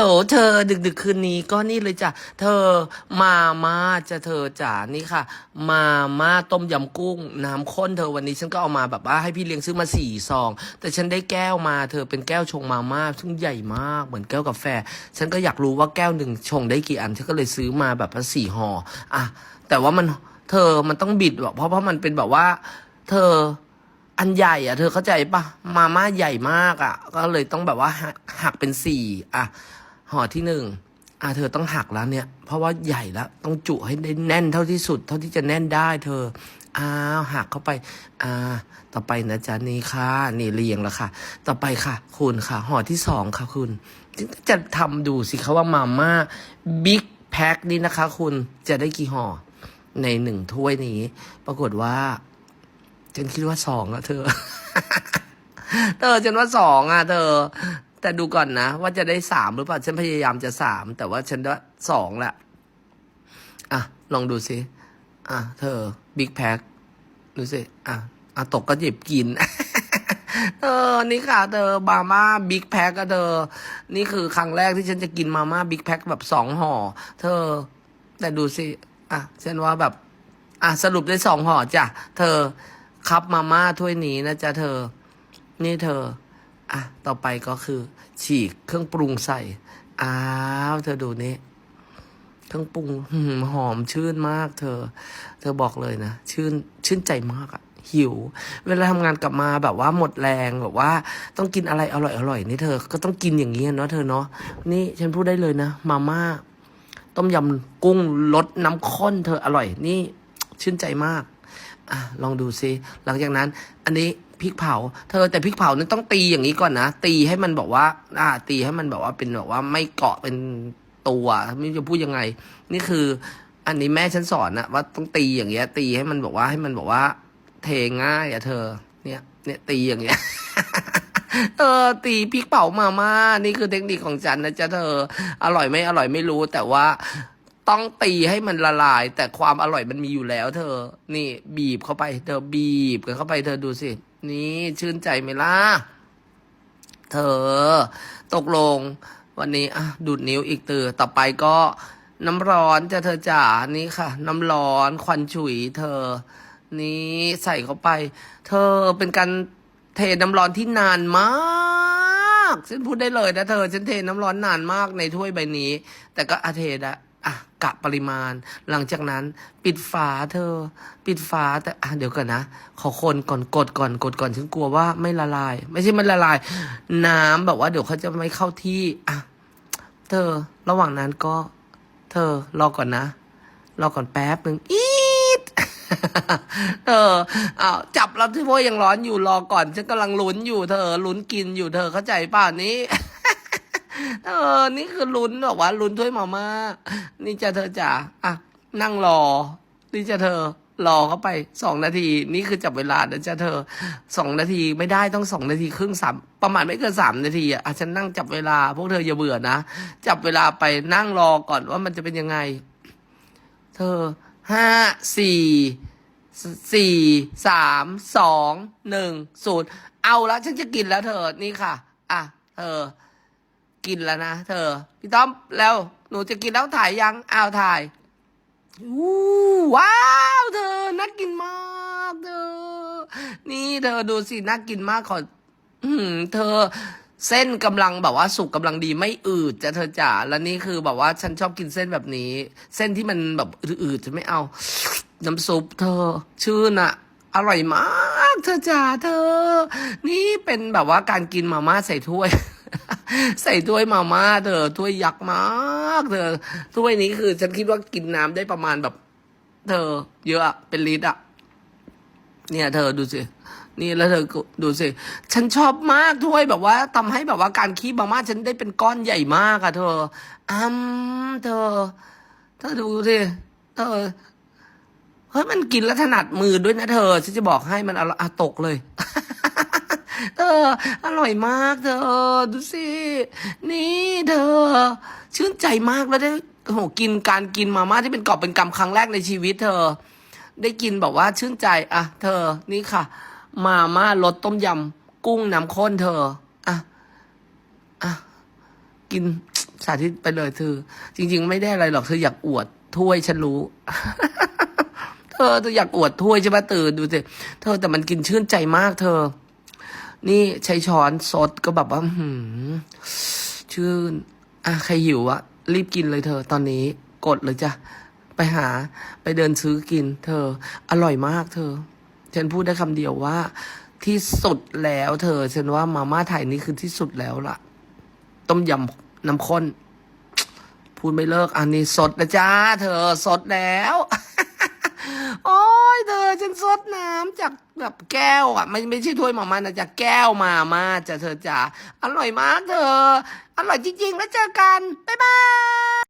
โอ้เธอดึกดึกคืนนี้ก็นี่เลยจ้ะเธอมาม่าจะเธอจ๋านี่ค่ะ มาม่าต้มยำกุ้ง น้ำข้นเธอวันนี้ฉันก็เอามาแบบว่าให้พี่เลี้ยงซื้อมาสี่ซอง แต่ฉันได้แก้วมาเธอเป็นแก้วชงมาม่าซึ่งใหญ่มากเหมือนแก้วกาแฟ ฉันก็อยากรู้ว่าแก้วหนึ่งชงได้กี่อันฉันก็เลยซื้อมาแบบว่าสี่ห่ออะแต่ว่ามันเธอมันต้องบิดแบบเพราะเพราะมันเป็นแบบว่า เธออันใหญ่อะเธอเข้าใจปะมาม่าใหญ่มากอะก็เลยต้องแบบว่าหักหักเป็นสี่อะ ห่อที่หนึ่งอะเธอต้องหักแล้วเนี่ย เพราะว่าใหญ่แล้วต้องจุให้ได้แน่นเท่าที่สุด เท่าที่จะแน่นได้ เธออ้าวหักเข้าไปอ่าต่อไปนะจ๊ะนี่ค่ะนี่เรียงแล้วค่ะ ต่อไปค่ะ คุณค่ะ ห่อที่สองค่ะคุณจะทำดูสิคะว่ามาม่าบิ๊กแพ็คนี้นะคะ คุณจะได้กี่ห่อในหนึ่งถ้วยนี้ ปรากฏว่าฉันคิดว่าสองอะเธอเธอฉันว่าสองอะเธอ แต่ดูก่อนนะ ว่าจะได้สามหรือเปล่า ฉันพยายามจะสามแต่ว่าฉันว่าสองแหละอะ ลองดูสิ อะ เธอบิ๊กแพ็คดูสิ อะ อะ ตกก็หยิบกินเธอนี่ค่ะ เธอมาม่าบิ๊กแพ็คอะเธอ นี่คือครั้งแรกที่ฉันจะกินมาม่าบิ๊กแพ็คแบบสองห่อ เธอ แต่ดูสิ อะ ฉันว่าแบบ อะ สรุปได้สองห่อจ้ะ เธอคัพมาม่าถ้วยนี้นะจ๊ะเธอ นี่เธอ อะ ต่อไปก็คือ ฉีกเครื่องปรุงใส่ อ้าว เธอดูนี่ เครื่องปรุงหอมชื่นมาก เธอ เธอบอกเลยนะ ชื่น ชื่นใจมากอะหิว เวลาทำงานกลับมาแบบว่าหมดแรงแบบว่า ต้องกินอะไรอร่อยอร่อยนี่เธอ ก็ต้องกินอย่างนี้เนาะเธอเนาะ นี่ฉันพูดได้เลยนะ มาม่า ต้มยำกุ้งรสน้ำข้น เธออร่อย นี่ ชื่นใจมาก อะ ลองดูซิ หลังจากนั้น อันนี้ พริกเผา เธอแต่พริกเผานั้นต้องตีอย่างนี้ก่อนนะ ตีให้มันบอกว่า อ่า ตีให้มันแบบว่าเป็นแบบว่าไม่เกาะเป็นตัวไม่จะพูดยังไง นี่คือ อันนี้แม่ฉันสอนนะว่าต้องตีอย่างเงี้ย ตีให้มันบอกว่าให้มันบอกว่า เทง่ายอะเธอ เนี่ย เนี่ยตีอย่างเงี้ยเออตีพริกเผามาม่านี่คือเทคนิคของฉันนะจ๊ะเธอ อร่อยไม่อร่อยไม่รู้แต่ว่า ต้องตีให้มันละลาย แต่ความอร่อยมันมีอยู่แล้ว เธอ นี่ บีบเข้าไป เธอบีบกันเข้าไปเธอดูสิ นี่ชื่นใจไหมล่ะ เธอ ตกลง วันนี้อะดูดนิ้วอีกตือต่อไปก็น้ำร้อนจะเธอจ๋านี่ค่ะ น้ำร้อนควันฉุย เธอ นี่ใส่เข้าไป เธอเป็นการเทน้ำร้อนที่นานมากฉันพูดได้เลยนะเธอฉันเทน้ำร้อนนานมากในถ้วยใบนี้ แต่ก็อาเทนะ อะกะปริมาณ หลังจากนั้นปิดฝาเธอ ปิดฝาแต่อะเดี๋ยวก่อนนะ ขอคนก่อนกดก่อนกดก่อนฉันกลัวว่าไม่ละลาย ไม่ใช่มันละลาย น้ำแบบว่าเดี๋ยวเขาจะไม่เข้าที่อะเธอระหว่างนั้นก็ เธอรอก่อนนะรอก่อนแป๊บหนึ่งอีดเออเอาจับแล้วที่พวกยังร้อนอยู่รอก่อนฉันกำลังลุ้นอยู่เธอลุ้นกินอยู่เธอเข้าใจป่ะนี้ เออ นี่คือลุ้นบอกว่าลุ้นถ้วยมาม่านี่จะเธอจ๋าอะนั่งรอ นี่จะเธอรอเข้าไปสองนาที นี่คือจับเวลานะจ๊ะเธอสองนาทีไม่ได้ต้องสองนาทีครึ่งสามประมาณไม่เกินสามนาทีอะฉันนั่งจับเวลา พวกเธออย่าเบื่อนะจับเวลาไปนั่งรอก่อนว่ามันจะเป็นยังไง เธอห้าสี่สี่สามสองหนึ่งศูนย์เอาละฉันจะกินแล้วเธอนี่ค่ะ อะ เธอ กินแล้วนะเธอ พี่ต้อมแล้วหนูจะกินแล้วถ่ายยังอ้าวถ่ายอู้ว้าวเธอน่ากินมากเธอ นี่เธอดูสิน่ากินมากขออืมเธอเส้นกำลังแบบว่าสุกกำลังดีไม่อืดจะเธอจ๋าแล้วนี่คือแบบว่าฉันชอบกินเส้นแบบนี้ เส้นที่มันแบบอืดๆจะไม่เอา น้ำซุปเธอ ชื่นอะอร่อยมาก เธอจ๋าเธอ นี่เป็นแบบว่าการกินมาม่าใส่ถ้วย ใส่ถ้วยมาม่าเธอถ้วยยักษ์มากเธอถ้วยนี้คือ ฉันคิดว่ากินน้ำได้ประมาณแบบ เธอ เยอะเป็นลิตรอะเนี่ย เธอดูสินี่แล้วเธอดูสิ ฉันชอบมากถ้วยแบบว่าทำให้แบบว่าการคีบมาม่าฉันได้เป็นก้อนใหญ่มากอะเธออืมเธอ เธอดูสิเธอเฮ้ยมันกินแล้วถนัดมือด้วยนะเธอ ฉันจะบอกให้มันอร่อยอะตกเลย เธออร่อยมากเธอดูสิ นี่เธอ ชื่นใจมากแล้วได้โอ้โหกินการกินมาม่าที่เป็นกอบเป็นกำครั้งแรกในชีวิตเธอ ได้กินแบบว่าชื่นใจอะเธอนี่ค่ะ มาม่ารสต้มยำกุ้งน้ำข้นเธออะอะกินสาธิตไปเลยเธอ จริง ๆ ไม่ได้อะไรหรอกเธออยากอวดถ้วยฉันรู้เธอเธออยากอวดถ้วยใช่ไหมตื่นดูสิเธอแต่มันกินชื่นใจมากเธอ นี่ใช้ช้อนสดก็แบบว่าหือชื่นอะใครหิวอะรีบกินเลยเธอ ตอนนี้กดเลยจ้ะ ไปหาไปเดินซื้อกิน เธอ อร่อยมากเธอ ฉันพูดได้คำเดียวว่า ที่สุดแล้วเธอ ฉันว่ามาม่าไทยนี่คือที่สุดแล้วล่ะ ต้มยำน้ำข้น พูดไม่เลิก อันนี้สดนะจ้า เธอสดแล้ว โอ้ ซดน้ำจากแบบแก้วอะไม่ไม่ใช่ถ้วยหมามานะจากแก้วมามาจะเธอจ๋าอร่อยมากเธอ อร่อยจริงๆ แล้วเจอกัน บ๊ายบาย